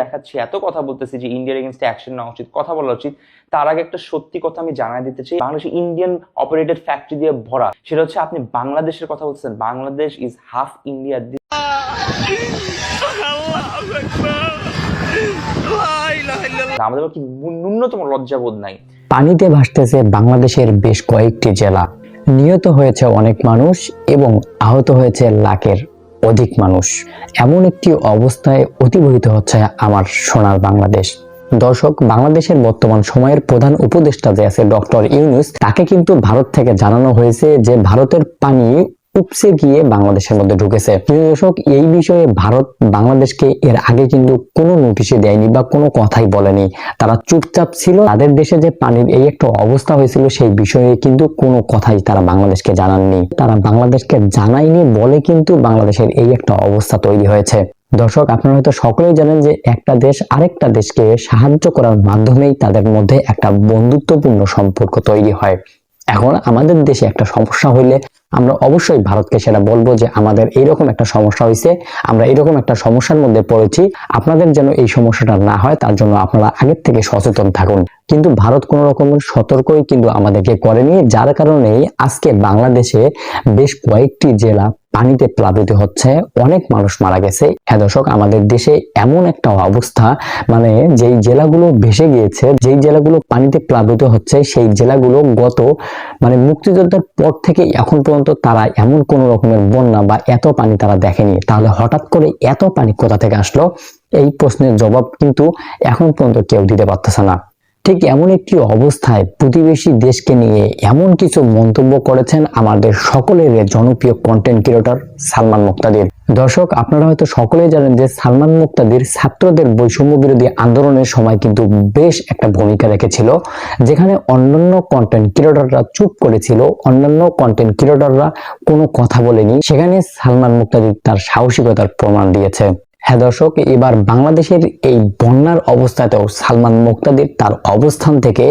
দেখাচ্ছি, এত কথা বলতেছি যে ইন্ডিয়ার এগেনস্টে অ্যাকশন নেওয়া উচিত, কথা বলা উচিত। তার আগে একটা সত্যি কথা আমি জানাই দিতে চাই, বাংলাদেশ ইন্ডিয়ান অপারেটেড ফ্যাক্টরি দিয়ে ভরা, সেটা হচ্ছে আপনি বাংলাদেশের কথা বলছেন, বাংলাদেশ ইজ হাফ ইন্ডিয়া আমাদের কি ন্যূনতম লজ্জাবোধ নাই। পানিতে ভাসতেছে বাংলাদেশের বেশ কয়েকটি জেলা, নিহত হয়েছে অনেক মানুষ এবং আহত হয়েছে লাখের অধিক মানুষ এমন একটি অবস্থায় অতিবাহিত হচ্ছে আমার সোনার বাংলাদেশ। দর্শক, বাংলাদেশের বর্তমান সময়ের প্রধান উপদেষ্টা যে আছে ডক্টর ইউনুস, তাকে কিন্তু ভারত থেকে জানানো হয়েছে যে ভারতের পানি উপসে গিয়ে বাংলাদেশের মধ্যে ঢুকেছে। দর্শক, এই বিষয়ে ভারত বাংলাদেশকে এর আগে কিন্তু কোনো নোটিশে দেয়নি বা কোনো কথাই বলেনি। তারা চুপচাপ ছিল। তাদের দেশে যে পানির এই একটা অবস্থা হয়েছিল, সেই বিষয়ে কিন্তু কোনো কথাই তারা বাংলাদেশকে জানাননি। তারা বাংলাদেশকে জানায়নি বলে কিন্তু বাংলাদেশের এই একটা অবস্থা তৈরি হয়েছে। দর্শক, আপনারা হয়তো সকলেই জানেন যে একটা দেশ আরেকটা দেশকে সাহায্য করার মাধ্যমেই তাদের মধ্যে একটা বন্ধুত্বপূর্ণ সম্পর্ক তৈরি হয়। এখন আমাদের দেশে একটা সমস্যা হইলে আমরা অবশ্যই ভারতকে সেটা বলব যে আমাদের এইরকম একটা সমস্যা হয়েছে আমরা এরকম একটা সমস্যার মধ্যে পড়েছি, আপনাদের যেন এই সমস্যাটা না হয়, তার জন্য আপনারা আগের থেকে সচেতন থাকুন। কিন্তু ভারত কোনো রকমের সতর্কই কিন্তু আমাদেরকে করেনি, যার কারণেই আজকে বাংলাদেশে বেশ কয়েকটি জেলা পানিতে প্লাবিত হচ্ছে, অনেক মানুষ মারা গেছে। হ্যাঁ দর্শক, আমাদের দেশে এমন একটা অবস্থা মানে যেই জেলাগুলো ভেসে গিয়েছে, যেই জেলাগুলো পানিতে প্লাবিত হচ্ছে, সেই জেলাগুলো গত মানে মুক্তিযোদ্ধার পর থেকে এখন পর্যন্ত তারা এমন কোন রকমের বন্যা বা এত পানি তারা দেখেনি। তাহলে হঠাৎ করে এত পানি কোথা থেকে আসলো? এই প্রশ্নের জবাব কিন্তু এখন পর্যন্ত কেউ দিতে পারতেছে না। ঠিক এমন একটি অবস্থায় প্রতিবেশী দেশকে নিয়ে এমন কিছু মন্তব্য করেছেন আমাদের সকলের জনপ্রিয় কন্টেন্ট ক্রিয়েটর সালমান মুক্তাদির। দর্শক, আপনারা হয়তো সকলেই জানেন যে সালমান মুক্তাদির ছাত্রদের বৈষম্য বিরোধী আন্দোলনের সময় কিন্তু বেশ একটা ভূমিকা রেখেছিল, যেখানে অন্যান্য কন্টেন্ট ক্রিয়েটররা চুপ করেছিল, অন্যান্য কন্টেন্ট ক্রিয়েটররা কোনো কথা বলেনি, সেখানে সালমান মুক্তাদির তার সাহসিকতার প্রমাণ দিয়েছে। হ্যাঁ দর্শক, এবার বাংলাদেশের এই বন্যার অবস্থাতেও সালমান মুক্তাদির তার অবস্থান থেকে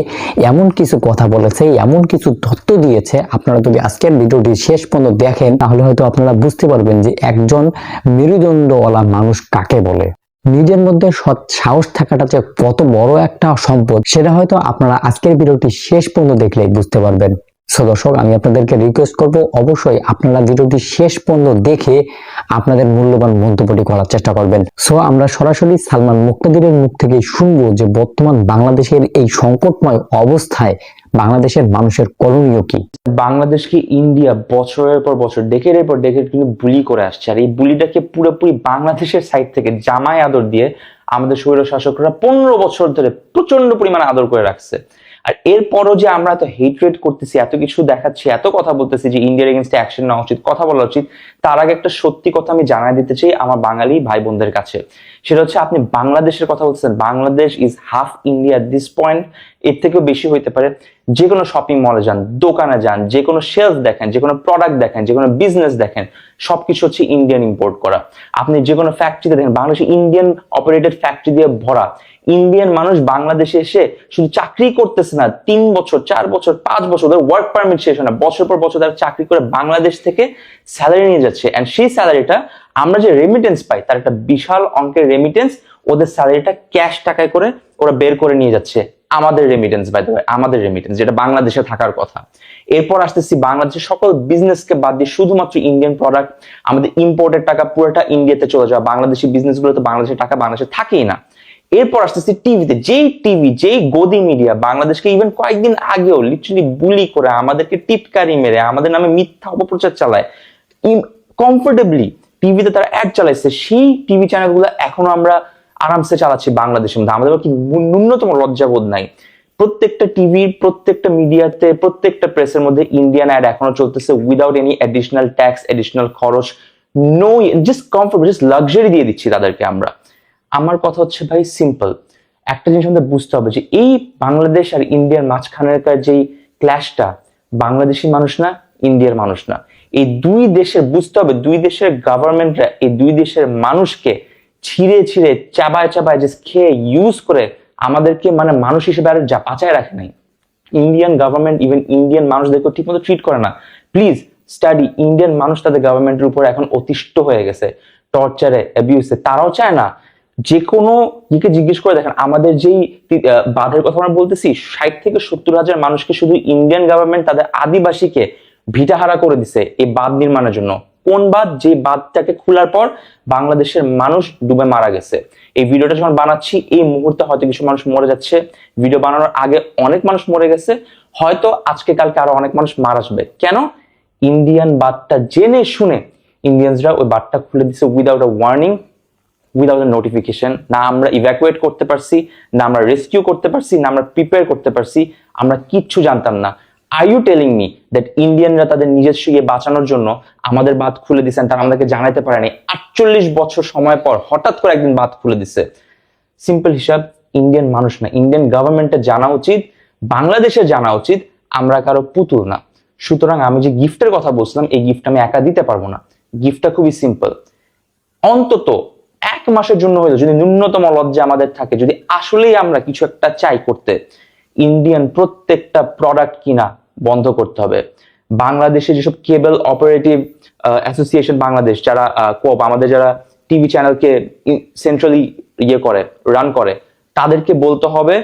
এমন কিছু কথা বলেছে, এমন কিছু তথ্য দিয়েছে। আপনারা যদি আজকের ভিডিওটি শেষ পর্যন্ত দেখেন, তাহলে হয়তো আপনারা বুঝতে পারবেন যে একজন মেরুদণ্ডওয়ালা মানুষ কাকে বলে। নিজের মধ্যে সৎ সাহস থাকাটা যে কত বড় একটা সম্পদ, সেটা হয়তো আপনারা আজকের ভিডিওটি শেষ পর্যন্ত দেখলেই বুঝতে পারবেন। সো দর্শক, আমি আপনাদেরকে রিকোয়েস্ট করব, অবশ্যই আপনারা ভিডিওটি শেষ পর্যন্ত দেখে আপনাদের মূল্যবান মন্তব্যটি করার চেষ্টা করবেন। সো আমরা সরাসরি সালমান মুক্তাদিরের মুখ থেকে শুনব যে বর্তমান বাংলাদেশের এই সংকটময় অবস্থায় বাংলাদেশের মানুষের করণীয় কি? বাংলাদেশকে ইন্ডিয়া বছরের পর বছর ডেকের পর ডেকের কিন্তু বুলি করে আসছে। আর এই বুলিটাকে পুরোপুরি বাংলাদেশের সাইড থেকে জামাই আদর দিয়ে আমাদের স্বৈর শাসকরা পনেরো বছর ধরে প্রচণ্ড পরিমাণে আদর করে রাখছে। আর এরপরও যে আমরা এত হেট্রেট করতেছি, এত কিছু দেখাচ্ছি, এত কথা বলতেছি যে ইন্ডিয়ার এগেনস্টে অ্যাকশন নেওয়া উচিত, কথা বলা উচিত, তার আগে একটা সত্যি কথা আমি জানাই দিতে চাই আমার বাঙালি ভাই বোনদের কাছে। সেটা হচ্ছে আপনি বাংলাদেশের কথা বলছেন Bangladesh is half India this point এর থেকেও বেশি হইতে পারে। যে কোনো শপিং মলে যান, দোকানে যান যে কোনো শেলফ দেখেন যে কোনো প্রোডাক্ট দেখেন যে কোনো বিজনেস দেখেন, সবকিছু হচ্ছে ইন্ডিয়ান ইম্পোর্ট করা। আপনি যে কোনো ফ্যাক্টরিতে দেখেন, বাংলাদেশে ইন্ডিয়ান অপারেটেড ফ্যাক্টরি দিয়ে ভরা। ইন্ডিয়ান মানুষ বাংলাদেশে এসে শুধু চাকরি করতেছে না, তিন বছর, চার বছর, পাঁচ বছর ওদের ওয়ার্ক পারমিট শেষ হয় না। বছর পর বছর তারা চাকরি করে বাংলাদেশ থেকে স্যালারি নিয়ে যাচ্ছে। অ্যান্ড সেই স্যালারিটা আমরা যে রেমিটেন্স পাই, তার একটা বিশাল অঙ্কের রেমিটেন্স ওদের স্যালারিটা ক্যাশ টাকায় করে ওরা বের করে নিয়ে যাচ্ছে আমাদের রেমিটেন্স বাই দ্য আমাদের রেমিটেন্স যেটা বাংলাদেশে থাকার কথা। এরপর আসতেছি বাংলাদেশের সকল বিজনেসকে বাদ দিয়ে শুধুমাত্র ইন্ডিয়ান প্রোডাক্ট আমাদের ইম্পোর্টের টাকা পুরোটা ইন্ডিয়াতে চলে যাওয়া। বাংলাদেশি বিজনেস গুলোতে বাংলাদেশের টাকা বাংলাদেশে থাকেই না। এরপর আসতেছি টিভিতে যেই টিভি যেই গদি মিডিয়া বাংলাদেশকে ইভেন কয়েকদিন আগেও লিটারালি বুলি করে আমাদেরকে টিটকারি মেরে, আমাদের নামে মিথ্যা অপপ্রচার চালায় কমফোর্টেবলি টিভিতে তারা অ্যাড চালাইছে। সেই টিভি চ্যানেলগুলো এখনও আমরা আরামসে চালাচ্ছি বাংলাদেশের মধ্যে। আমাদের কি ন্যূনতম লজ্জাবোধ নাই। প্রত্যেকটা টিভির প্রত্যেকটা মিডিয়াতে প্রত্যেকটা প্রেসের মধ্যে ইন্ডিয়ান অ্যাড এখনও চলতেছে without any additional tax additional খরচ no just comfort just luxury দিয়ে দিচ্ছি তাদেরকে আমরা। আমার কথা হচ্ছে ভাই সিম্পল একটা জিনিস আমাদের বুঝতে হবে যে এই বাংলাদেশ আর ইন্ডিয়ার মাঝখানেরকার যেই ক্ল্যাশটা বাংলাদেশি মানুষ না ইন্ডিয়ার মানুষ না। এই দুই দেশের, বুঝতে হবে দুই দেশের গভর্নমেন্টরা এই দুই দেশের মানুষকে ছিঁড়ে ছিঁড়ে, চাবায় চাবায় যে খেয়ে ইউজ করে আমাদেরকে মানে মানুষ হিসেবে আর যা বাঁচায় রাখে নাই। ইন্ডিয়ান গভর্নমেন্ট ইভেন ইন্ডিয়ান মানুষদেরকে ঠিকমতো ট্রিট করে না। প্লিজ স্টাডি ইন্ডিয়ান মানুষ তাদের গভর্নমেন্টের উপর এখন অতিষ্ঠ হয়ে গেছে। টর্চারে অ্যাবিউসে তারাও চায় না। যে কোনো ইকে জিজ্ঞেস করে দেখেন, আমাদের যেই বাঁধের কথা আমরা বলতেছি, ষাট থেকে সত্তর হাজার মানুষকে শুধু ইন্ডিয়ান গভর্নমেন্ট তাদের আদিবাসীকে ভিটাহারা করে দিছে এই বাঁধ নির্মাণের জন্য। কোন বাঁধ যে বাঁধটাকে খোলার পর বাংলাদেশের মানুষ ডুবে মারা গেছে। এই ভিডিওটা যখন বানাচ্ছি, এই মুহূর্তে হয়তো কিছু মানুষ মরে যাচ্ছে। ভিডিও বানানোর আগে অনেক মানুষ মরে গেছে। হয়তো আজকে কালকে আরও অনেক মানুষ মারা আসবে কেন? ইন্ডিয়ান বাদটা জেনে শুনে ইন্ডিয়ানসরা ওই বাদটা খুলে দিচ্ছে without a warning without a notification না আমরা ইভ্যাকুয়েট করতে পারছি, না আমরা রেস্কিউ করতে পারছি, না আমরা প্রিপেয়ার করতে পারছি। আমরা কিচ্ছু জানতাম না। Are you telling me that ইন্ডিয়ানরা তাদের নিজস্ব ইয়ে বাঁচানোর জন্য আমাদের বাঁধ খুলে দিচ্ছেন তারা আমাদেরকে জানাতে পারেনি আটচল্লিশ বছর সময় পর হঠাৎ করে একদিন বাঁধ খুলে দিছে। সিম্পল হিসাব ইন্ডিয়ান মানুষ না। ইন্ডিয়ান গভর্নমেন্টের জানা উচিত বাংলাদেশের জানা উচিত, আমরা কারও পুতুল না। সুতরাং আমি যে গিফটের কথা বলছিলাম, এই গিফট আমি একা দিতে পারব না। গিফটটা খুবই সিম্পল অন্তত এক মাসের জন্য হইল, যদি ন্যূনতম লজ্জা আমাদের থাকে, যদি আসলেই আমরা কিছু একটা চাই করতে ইন্ডিয়ান প্রত্যেকটা প্রোডাক্ট কিনা বন্ধ করতে হবে। বাংলাদেশে যেসব কেবল অপারেটিভ অ্যাসোসিয়েশন বাংলাদেশ যারা কোপ আমাদের যারা টিভি চ্যানেলকে সেন্ট্রালি ইয়ে করে রান করে, তাদেরকে বলতে হবে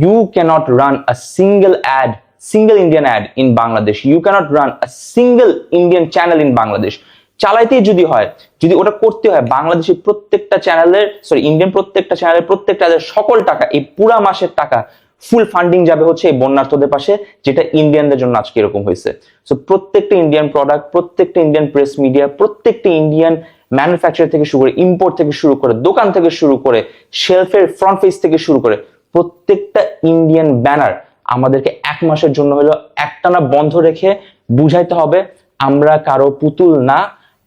you can't run a single ad single Indian ad in Bangladesh you can't run a single Indian channel in Bangladesh চালাইতেই যদি হয়, যদি ওটা করতে হয়, বাংলাদেশের প্রত্যেকটা চ্যানেলের সরি ইন্ডিয়ান প্রত্যেকটা চ্যানেলের প্রত্যেকটা সকল টাকা, এই পুরা মাসের টাকা ফুল ফান্ডিং যাবে হচ্ছে এই বন্যার্থদের পাশে, যেটা ইন্ডিয়ানদের জন্য আজকে এরকম হয়েছে। সো প্রত্যেকটা ইন্ডিয়ান প্রোডাক্ট প্রত্যেকটা ইন্ডিয়ান প্রেস মিডিয়া প্রত্যেকটা ইন্ডিয়ান ম্যানুফ্যাকচার থেকে শুরু করে ইম্পোর্ট থেকে শুরু করে, দোকান থেকে শুরু করে শেলফের ফ্রন্ট পেজ থেকে শুরু করে, প্রত্যেকটা ইন্ডিয়ান ব্যানার আমাদেরকে এক মাসের জন্য হলো একটানা বন্ধ রেখে বুঝাইতে হবে, আমরা কারও পুতুল না,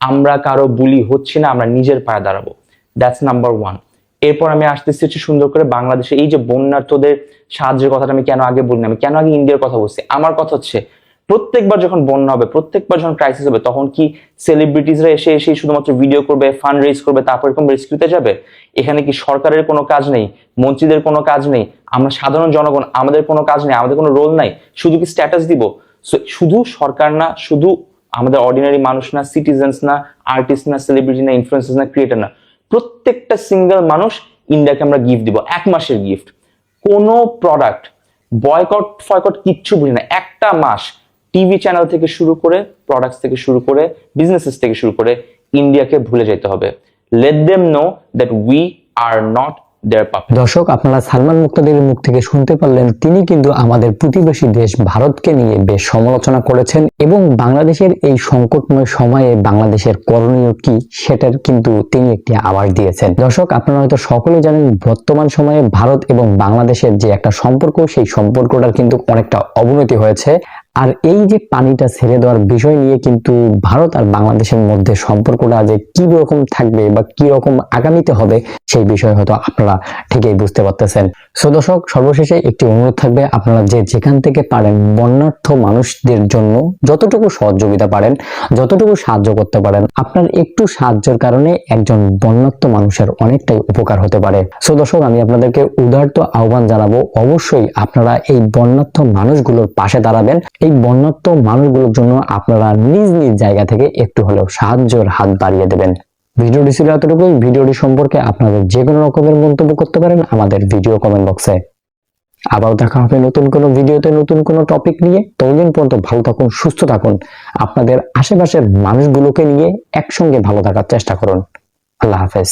আমরা কারও বুলি হচ্ছি না, আমরা নিজের পায়ে দাঁড়াবো। দ্যাটস নাম্বার ওয়ান এরপর আমি আসতেছি হচ্ছে সুন্দর করে বাংলাদেশে। এই যে বন্যার্থদের সাহায্যের কথাটা আমি কেন আগে বলিনি? আমি কেন আগে ইন্ডিয়ার কথা বলছি? আমার কথা হচ্ছে, প্রত্যেকবার যখন বন্যা হবে, প্রত্যেকবার যখন ক্রাইসিস হবে, তখন কি সেলিব্রিটিসরা এসে এসে শুধুমাত্র ভিডিও করবে ফান্ড রেজ করবে, তারপর এরকম রেস্কিউতে যাবে? এখানে কি সরকারের কোনো কাজ নেই? মন্ত্রীদের কোনো কাজ নেই? আমরা সাধারণ জনগণ, আমাদের কোনো কাজ নেই, আমাদের কোনো রোল নাই। শুধু কি স্ট্যাটাস দিব? শুধু সরকার না, শুধু আমাদের অর্ডিনারি মানুষ না সিটিজেন্স না আর্টিস্ট না সেলিব্রিটি না ইনফ্লুয়েন্সার না ক্রিয়েটার না। প্রত্যেকটা সিঙ্গেল মানুষ ইন্ডিয়াকে আমরা গিফট দিব, এক মাসের গিফট কোনো প্রোডাক্ট বয়কট ফয়কট কিচ্ছু বুঝি না। একটা মাস টিভি চ্যানেল থেকে শুরু করে প্রোডাক্টস থেকে শুরু করে বিজনেসেস থেকে শুরু করে ইন্ডিয়াকে ভুলে যেতে হবে। Let them know that we are not দর্শক, আপনারা সালমান মুক্তাদের মুখ থেকে শুনতে পারলেন, তিনি কিন্তু আমাদের প্রতিবেশী দেশ ভারতকে নিয়ে বেশ সমালোচনা করেছেন এবং বাংলাদেশের এই সংকটময় সময়ে বাংলাদেশের করণীয় কি সেটার কিন্তু তিনি একটি আভাস দিয়েছেন। দর্শক, আপনারা হয়তো সকলে জানেন, বর্তমান সময়ে ভারত এবং বাংলাদেশের যে একটা সম্পর্ক, সেই সম্পর্কটার কিন্তু অনেকটা অবনতি হয়েছে। আর এই যে পানিটা ছেড়ে দেওয়ার বিষয় নিয়ে কিন্তু ভারত আর বাংলাদেশের মধ্যে সম্পর্কটা যে কি রকম থাকবে বা কি রকম আগামীতে হবে, সেই বিষয়ে হয়তো আপনারা ঠিকই বুঝতে পারতেছেন। সো দর্শক, সর্বশেষে একটি অনুরোধ থাকবে, আপনারা যে যেখান থেকে পারেন বন্যার্থ মানুষদের জন্য যতটুকু সহযোগিতা পারেন, যতটুকু সাহায্য করতে পারেন, আপনার একটু সাহায্যের কারণে একজন বন্যার্থ মানুষের অনেকটাই উপকার হতে পারে। সো দর্শক, আমি আপনাদেরকে উদার্ত আহ্বান জানাব, অবশ্যই আপনারা এই বন্যার্থ মানুষগুলোর পাশে দাঁড়াবেন এই বন্যার্থ মানুষগুলোর জন্য আপনারা নিজ নিজ জায়গা থেকে একটু হলেও সাহায্যের হাত বাড়িয়ে দেবেন। ভিডিওটি ছিল এতটুকুই, ভিডিওটি সম্পর্কে আপনাদের যে কোনো রকমের মন্তব্য করতে পারেন আমাদের ভিডিও কমেন্ট বক্সে আবার দেখা হবে নতুন কোনো ভিডিওতে নতুন কোনো টপিক নিয়ে। ততদিন পর্যন্ত ভালো থাকুন, সুস্থ থাকুন। আপনাদের আশেপাশের মানুষগুলোকে নিয়ে একসঙ্গে ভালো থাকার চেষ্টা করুন। আল্লাহ হাফেজ।